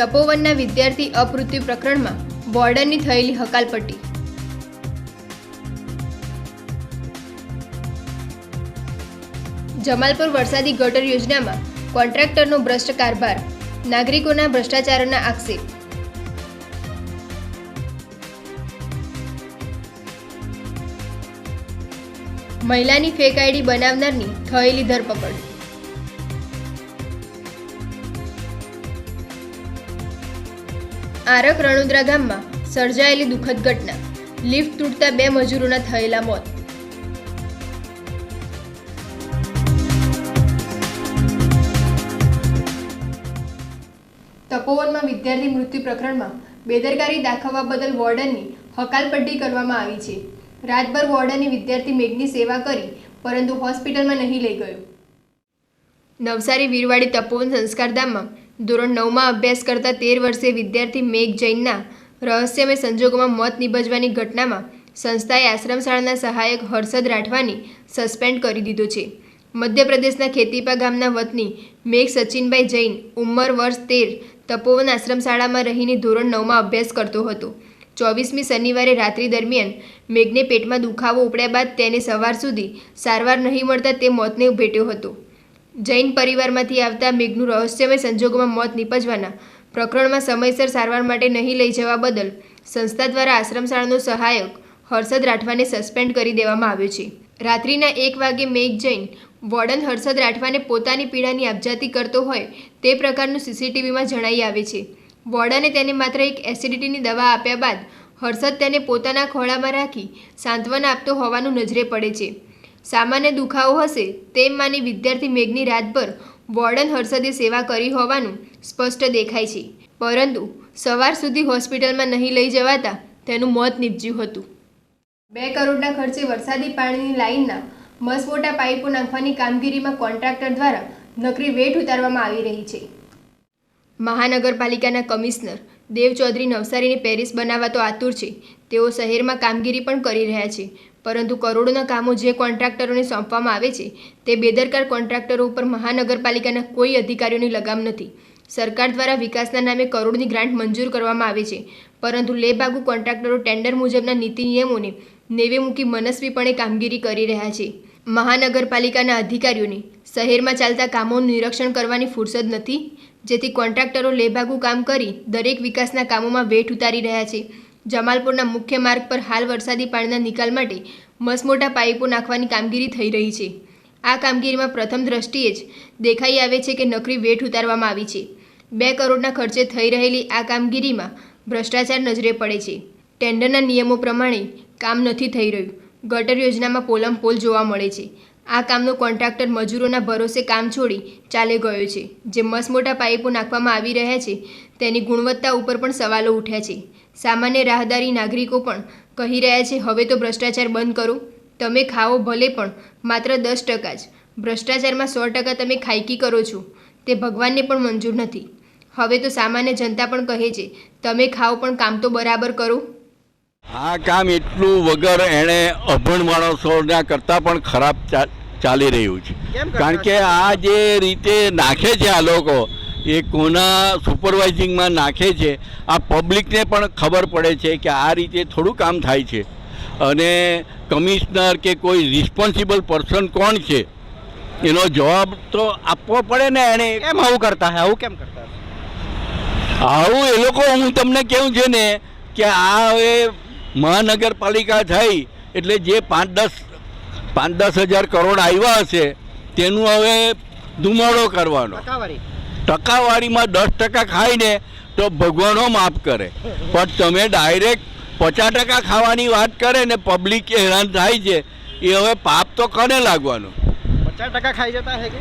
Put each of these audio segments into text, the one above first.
તપોવનના વિદ્યાર્થી અપમૃત્યુ પ્રકરણમાં બોર્ડરની થયેલી હકાલપટ્ટી. જમાલપુર વરસાદી ગટર યોજનામાં કોન્ટ્રાક્ટરનો ભ્રષ્ટ કારભાર, નાગરિકોના ભ્રષ્ટાચારના આક્ષેપ. મહિલાની ફેક આઈડી બનાવનારની થયેલી ધરપકડ. આરક રણુદ્રા ગામમાં સર્જાયેલી દુઃખદ ઘટના. લિફ્ટ તૂટતા બે મજૂરોના થયેલા મોત. તપોવનમાં વિદ્યાર્થી મૃત્યુ પ્રકરણમાં બેદરકારી દાખવવા બદલ વોર્ડનની હકાલપટ્ટી કરવામાં આવી છે. રાતભર વોર્ડને વિદ્યાર્થી મેઘની સેવા કરી, પરંતુ હોસ્પિટલમાં નહીં લઈ ગયો. નવસારી વીરવાડી તપોવન સંસ્કારધામમાં ધોરણ નવમાં અભ્યાસ કરતા તેર વર્ષે વિદ્યાર્થી મેઘ જૈનના રહસ્યમય સંજોગોમાં મોત નિપજવાની ઘટનામાં સંસ્થાએ આશ્રમશાળાના સહાયક હર્ષદ રાઠવાની સસ્પેન્ડ કરી દીધો છે. મધ્યપ્રદેશના ખેતીપા ગામના વતની મેઘ સચિનભાઈ જૈન ઉંમર વર્ષ તેર તપોવન આશ્રમશાળામાં રહીને ધોરણ નવમાં અભ્યાસ કરતો હતો. ચોવીસમી શનિવારે રાત્રિ દરમિયાન મેઘને પેટમાં દુખાવો ઉપડ્યા બાદ તેને સવાર સુધી સારવાર નહીં મળતા તે મોતને ભેટ્યો હતો. જૈન પરિવારમાંથી આવતા મેઘનું રહસ્યમય સંજોગોમાં મોત નિપજવાના પ્રકરણમાં સમયસર સારવાર માટે નહીં લઈ જવા બદલ સંસ્થા દ્વારા આશ્રમશાળાનો સહાયક હર્ષદ રાઠવાને સસ્પેન્ડ કરી દેવામાં આવ્યો છે. રાત્રિના એક વાગે મેઘ જૈન વોર્ડન હર્ષદ રાઠવાને પોતાની પીડાની આપજાતી કરતો હોય તે પ્રકારનું સીસીટીવીમાં જણાઈ આવે છે. વોર્ડને તેને માત્ર એક એસિડિટીની દવા આપ્યા બાદ હર્ષદ તેને પોતાના ખોળામાં રાખી સાંત્વના આપતો હોવાનું નજરે પડે છે. સામાન્ય દુખાવો હશે તેમ માની વિદ્યાર્થી મેઘની રાતભર વોર્ડન હર્ષદે સેવા કરી હોવાનું સ્પષ્ટ દેખાય છે. પરંતુ સવાર સુધી હોસ્પિટલમાં નહીં લઈ જવાતા તેનું મોત નીપજ્યું હતું. બે કરોડના ખર્ચે વરસાદી પાણીની લાઇનના મસમોટા પાઇપો નાખવાની કામગીરીમાં કોન્ટ્રાક્ટર દ્વારા નકરી વેઠ ઉતારવામાં આવી રહી છે. મહાનગરપાલિકાના કમિશનર દેવ ચૌધરી નવસારીને પેરિસ બનાવવા તો આતુર છે. તેઓ શહેરમાં કામગીરી પણ કરી રહ્યા છે. પરંતુ કરોડોના કામો જે કોન્ટ્રાક્ટરોને સોંપવામાં આવે છે, તે બેદરકાર કોન્ટ્રાક્ટરો ઉપર મહાનગરપાલિકાના કોઈ અધિકારીઓની લગામ નથી. સરકાર દ્વારા વિકાસના નામે કરોડની ગ્રાન્ટ મંજૂર કરવામાં આવે છે, પરંતુ લેબાગુ કોન્ટ્રાક્ટરો ટેન્ડર મુજબના નીતિ નિયમોને નેવે મૂકી મનસ્વીપણે કામગીરી કરી રહ્યા છે. મહાનગરપાલિકાના અધિકારીઓને શહેરમાં ચાલતા કામોનું નિરીક્ષણ કરવાની ફુરસદ નથી, જેથી કોન્ટ્રાક્ટરો લેભાગુ કામ કરી દરેક વિકાસના કામોમાં વેઠ ઉતારી રહ્યા છે. જમાલપુરના મુખ્ય માર્ગ પર હાલ વરસાદી પાણીના નિકાલ માટે મસમોટા પાઇપો નાખવાની કામગીરી થઈ રહી છે. આ કામગીરીમાં પ્રથમ દ્રષ્ટિએ જ દેખાઈ આવે છે કે નકરી વેઠ ઉતારવામાં આવી છે. બે કરોડના ખર્ચે થઈ રહેલી આ કામગીરીમાં ભ્રષ્ટાચાર નજરે પડે છે. ટેન્ડરના નિયમો પ્રમાણે કામ નથી થઈ રહ્યું. ગટર યોજનામાં પોલમ પોલ જોવા મળે છે. આ કામનો કોન્ટ્રાક્ટર મજૂરોના ભરોસે કામ છોડી ચાલે ગયો છે. જે મસમોટા પાઇપો નાખવામાં આવી રહ્યા છે તેની ગુણવત્તા ઉપર પણ સવાલો ઉઠ્યા છે. સામાન્ય રાહદારી નાગરિકો પણ કહી રહ્યા છે હવે તો ભ્રષ્ટાચાર બંધ કરો. તમે ખાઓ ભલે પણ માત્ર દસ ટકા જ. ભ્રષ્ટાચારમાં સો ટકા તમે ખાયકી કરો છો. તે ભગવાનને પણ મંજૂર નથી. હવે તો સામાન્ય જનતા પણ કહે છે તમે ખાઓ પણ કામ તો બરાબર કરો. આ કામ એટલું વગર એણે અભણ માણસોના કરતાં પણ ખરાબ ચાલી રહ્યું છે. કારણ કે આ જે રીતે નાખે છે આ લોકો એ કોના સુપરવાઇઝિંગમાં નાખે છે આ પબ્લિકને પણ ખબર પડે છે કે આ રીતે થોડું કામ થાય છે. અને કમિશનર કે કોઈ રિસ્પોન્સિબલ પર્સન કોણ છે એનો જવાબ તો આપવો પડે ને એણે. કેમ આવું કરતા આવું કેમ કરતા? આવું એ લોકો હું તમને કેવું છે ને કે આ હવે મહાનગરપાલિકા થઈ એટલે જે પાંચ દસ પાંચ દસ હજાર કરોડ આવ્યા હશે તેનું હવે ધુમાડો કરવાનો. ટકાવારીમાં દસ ટકા ખાઈને તો ભગવાનો માફ કરે. પણ તમે ડાયરેક્ટ પચાસ ટકા ખાવાની વાત કરે ને પબ્લિક હેરાન થાય છે એ હવે પાપ તો કને લાગવાનું? પચાસ ટકા ખાઈ જતા હે કે?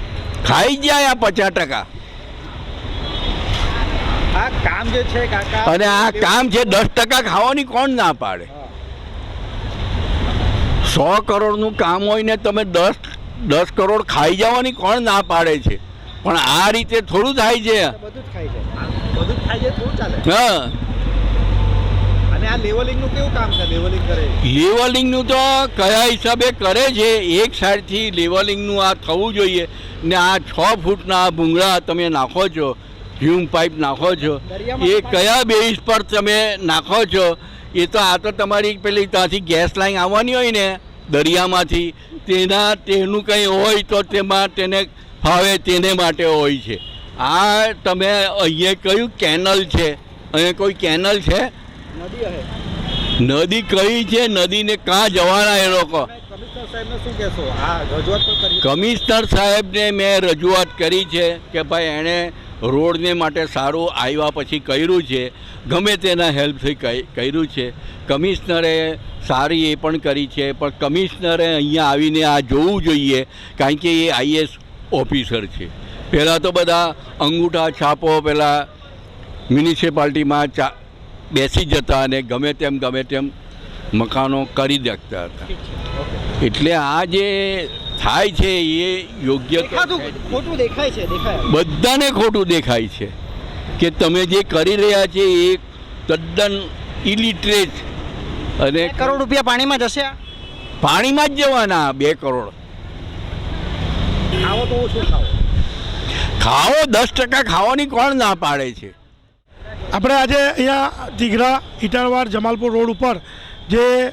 ખાઈ જાય આ પચાસ ટકા. આ કામ જે છે કાકા અને આ કામ છે દસ ટકા ખાવાની કોણ ના પાડે? સો કરોડનું કામ હોય ને તમે દસ દસ કરોડ ખાઈ જવાની કોણ ના પાડે છે? પણ આ રીતે થોડું થાય છે. હા. અને આ લેવલિંગનું તો કયા હિસાબે કરે છે એક સાઈડથી લેવલિંગનું આ થવું જોઈએ. ને આ છ ફૂટના આ ભૂંગળા તમે નાખો છો હ્યુમ પાઇપ નાખો છો એ કયા બેઝ પર તમે નાખો છો એ તો આ તો તમારી પેલી ત્યાંથી ગેસ લાઈન આવવાની હોય ને દરિયામાંથી. તેના તેનું કંઈ હોય તો તેમાં તેને ફાવે તેને માટે હોય છે. આ તમે અહીંયા કયું કેનલ છે? અહીંયા કોઈ કેનલ છે? નદી કઈ છે? નદીને કાં જવાના એ લોકો? કમિશનર સાહેબને મેં રજૂઆત કરી છે કે ભાઈ એણે રોડને માટે સારું આવ્યા પછી કર્યું છે. ગમે તેના હેલ્પથી કર્યું છે. કમિશનરે સારી એ પણ કરી છે. પણ કમિશનરે અહીંયા આવીને આ જોવું જોઈએ. કારણ કે એ આઈએસ ઓફિસર છે. પહેલાં તો બધા અંગૂઠા છાપો પહેલાં મ્યુનિસિપાલિટીમાં ચા બેસી જતા અને ગમે તેમ ગમે તેમ મકાનો કરી દેખતા હતા. એટલે આ જે થાય છે એ યોગ્ય. ખોટું દેખાય છે બધાને ખોટું દેખાય છે કે તમે જે કરી રહ્યા છે એ તદ્દન ઇલિટરેટ અને કરોડ રૂપિયા પાણીમાં જશે પાણીમાં જ જવાના બે કરોડ. ખાવો તો ઓછું ખાવો ખાઓ દસ ટકા ખાવાની કોણ ના પાડે છે? આપણે આજે અહીંયા દીઘરા ઇટાળવાડ જમાલપુર રોડ ઉપર જે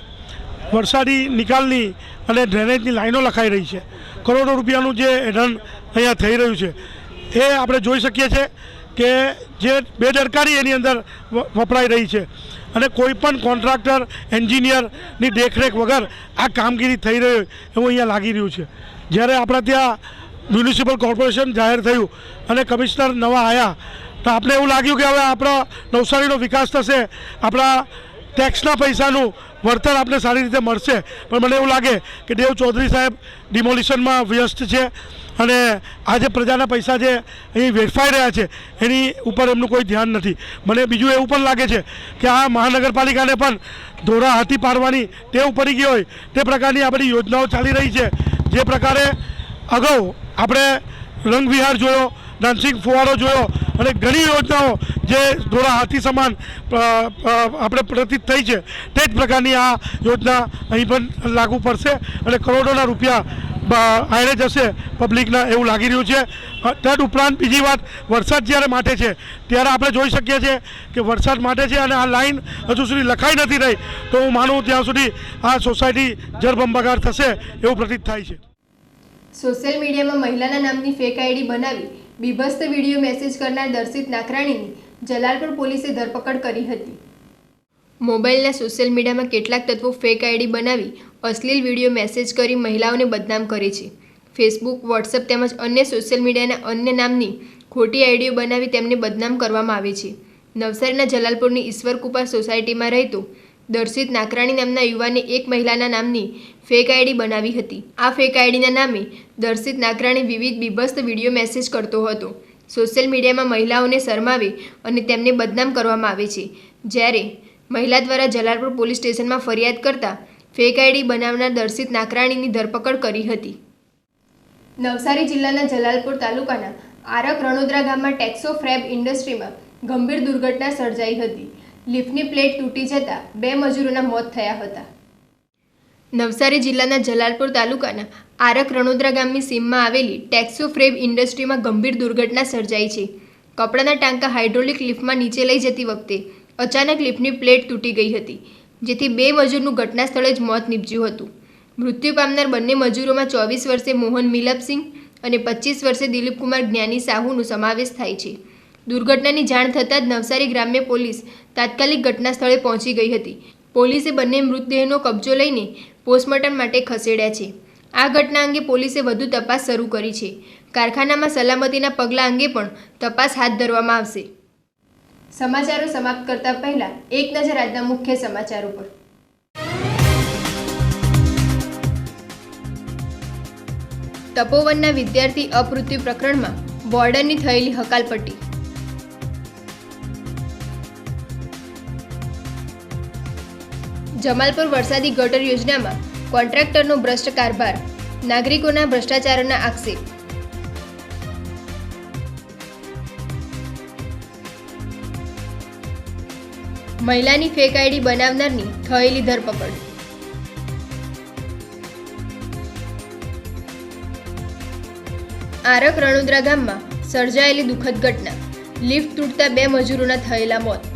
વરસાદી નિકાલની અને ડ્રેનેજની લાઈનો લખાઈ રહી છે. કરોડો રૂપિયાનું જે હેડન અહીંયા થઈ રહ્યું છે. એ આપણે જોઈ શકીએ છીએ કે જે બેદરકારી એની અંદર વ- વપરાઈ રહી છે. અને કોઈ પણ કોન્ટ્રાક્ટર એન્જિનિયરની દેખરેખ વગર આ કામગીરી થઈ રહી એવું અહીંયા લાગી રહ્યું છે. જ્યારે આપણા ત્યાં મ્યુનિસિપલ કોર્પોરેશન જાહેર થયું અને કમિશનર નવા આવ્યા તો આપણે એવું લાગ્યું કે હવે આપણા નવસારીનો વિકાસ થશે, આપણા ટેક્સના પૈસાનું વળતર આપણે સારી રીતે મળશે. પણ મને એવું લાગે કે દેવ ચૌધરી સાહેબ ડિમોલિશનમાં વ્યસ્ત છે અને આ જે પ્રજાના પૈસા જે અહીં વેડફાઈ રહ્યા છે, એની ઉપર એમનું કોઈ ધ્યાન નથી. મને બીજું એવું પણ લાગે છે કે આ મહાનગરપાલિકાને પણ ધોરા હાથી પાડવાની ટેવ પડી ગઈ હોય, તે પ્રકારની આ બધી યોજનાઓ ચાલી રહી છે. જે પ્રકારે અગાઉ આપણે રંગવિહાર જોયો ડાન્સિંગ ફુવારો જોયો અને ઘણી યોજનાઓ જે ધોરા હાથી સમાન આપણે પ્રતીત થઈ છે, તે જ પ્રકારની આ યોજના અહીં પણ લાગુ પડશે અને કરોડોના રૂપિયા આયરે જશે પબ્લિકના એવું લાગી રહ્યું છે. તદ ઉપરાંત બીજી વાત, વરસાદ જ્યારે માટે છે, ત્યારે આપણે જોઈ શકીએ છીએ કે વરસાદ માટે છે અને આ લાઈન હજુ સુધી લખાઈ નથી રહી, તો હું માનું ત્યાં સુધી આ સોસાયટી જળબંબાકાર થશે એવું પ્રતીત થાય છે. સોશિયલ મીડિયામાં મહિલાના નામની ફેક આઈડી બનાવી બીભત્સ વીડિયો મેસેજ કરનાર દર્શિત નાકરાણીની જલાલપુર પોલીસે ધરપકડ કરી હતી. મોબાઈલના સોશિયલ મીડિયામાં કેટલાક તત્વો ફેક આઈડી બનાવી અશ્લીલ વીડિયો મેસેજ કરી મહિલાઓને બદનામ કરે છે. ફેસબુક વોટ્સઅપ તેમજ અન્ય સોશિયલ મીડિયાના અન્ય નામની ખોટી આઈડીઓ બનાવી તેમને બદનામ કરવામાં આવે છે. નવસારીના જલાલપુરની ઈશ્વરકૃપા સોસાયટીમાં રહેતો દર્શિત નાકરાણી નામના યુવાને એક મહિલાના નામની ફેક આઈડી બનાવી હતી. આ ફેક આઈડીના નામે દર્શિત નાકરાણી વિવિધ બીભસ્ત વીડિયો મેસેજ કરતો હતો. સોશિયલ મીડિયામાં મહિલાઓને શરમાવે અને તેમને બદનામ કરવામાં આવે છે. જ્યારે મહિલા દ્વારા જલાલપુર પોલીસ સ્ટેશનમાં ફરિયાદ કરતા ફેક આઈડી બનાવનાર દર્શિત નાકરાણીની ધરપકડ કરી હતી. નવસારી જિલ્લાના જલાલપુર તાલુકાના આરક રણોદરા ગામમાં ટેક્સો ફ્રેબ ઇન્ડસ્ટ્રીમાં ગંભીર દુર્ઘટના સર્જાઈ હતી. લિફ્ટની પ્લેટ તૂટી જતાં બે મજૂરોના મોત થયા હતા. નવસારી જિલ્લાના જલાલપુર તાલુકાના આરક રણોદરા ગામની સીમમાં આવેલી ટેક્સો ફ્રેબ ઇન્ડસ્ટ્રીમાં ગંભીર દુર્ઘટના સર્જાઈ છે. કપડાના ટાંકા હાઇડ્રોલિક લિફ્ટમાં નીચે લઈ જતી વખતે અચાનક લિફ્ટની પ્લેટ તૂટી ગઈ હતી, જેથી બે મજૂરનું ઘટના સ્થળે જ મોત નીપજ્યું હતું. મૃત્યુ પામનાર બંને મજૂરોમાં ચોવીસ વર્ષે મોહન મિલપસિંહ અને પચીસ વર્ષે દિલીપકુમાર જ્ઞાની સાહુનો સમાવેશ થાય છે. દુર્ઘટનાની જાણ થતાં જ નવસારી ગ્રામ્ય પોલીસ તાત્કાલિક ઘટના સ્થળે પહોંચી ગઈ હતી. પોલીસે બંને મૃતદેહનો કબજો લઈને પોસ્ટમોર્ટમ માટે ખસેડ્યા છે. આ ઘટના અંગે પોલીસે વધુ તપાસ શરૂ કરી છે. કારખાનામાં સલામતીના પગલાં અંગે પણ તપાસ હાથ ધરવામાં આવશે. સમાચારો સમાપ્ત કરતા પહેલા એક નજર આજના મુખ્ય સમાચારો પર તપોવનના વિદ્યાર્થી અપમૃત્યુ પ્રકરણમાં બોર્ડરની થયેલી હકાલપટ્ટી. જમાલપુર વરસાદી ગટર યોજનામાં કોન્ટ્રાક્ટરનો ભ્રષ્ટ કારભાર, નાગરિકોના ભ્રષ્ટાચારના આક્ષેપ. મહિલાની ફેક આઈડી બનાવનારની થયેલી ધરપકડ. આરક રણોદરા ગામમાં સર્જાયેલી દુઃખદ ઘટના. લિફ્ટ તૂટતા બે મજૂરોના થયેલા મોત.